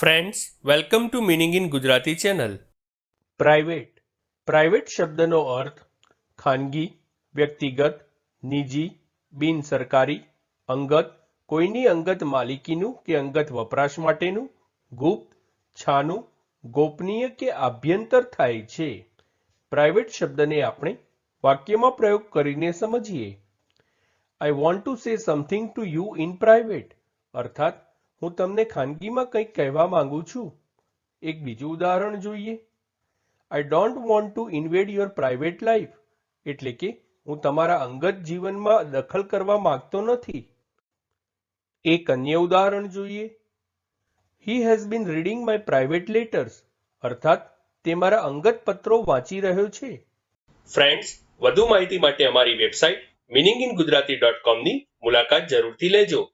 Friends welcome to meaning in Gujarati channel private private શબ્દનો અર્થ ખાનગી, વ્યક્તિગત, નિજી બિનસરકારી અંગત, કોઈની અંગત માલિકીનું કે અંગત વપરાશ માટેનું, ગુપ્ત, છાનું, ગોપનીય કે આભ્યંતર થાય છે. પ્રાઇવેટ શબ્દને આપણે વાક્યમાં પ્રયોગ કરીને સમજીએ. I want to say something to you in private અર્થાત હું તમને ખાનગીમાં કંઈક કહેવા માંગુ છું. એક બીજું ઉદાહરણ જોઈએ. I don't want to invade your private life એટલે કે હું તમારા અંગત જીવનમાં દખલ કરવા માંગતો નથી. એક અન્ય ઉદાહરણ જોઈએ. He has been reading my private letters અર્થાત, તે મારા અંગત પત્રો વાંચી રહ્યો છે. ફ્રેન્ડ્સ વધુ માહિતી માટે અમારી website meaning in Gujarati dot કોમની મુલાકાત જરૂરથી લેજો.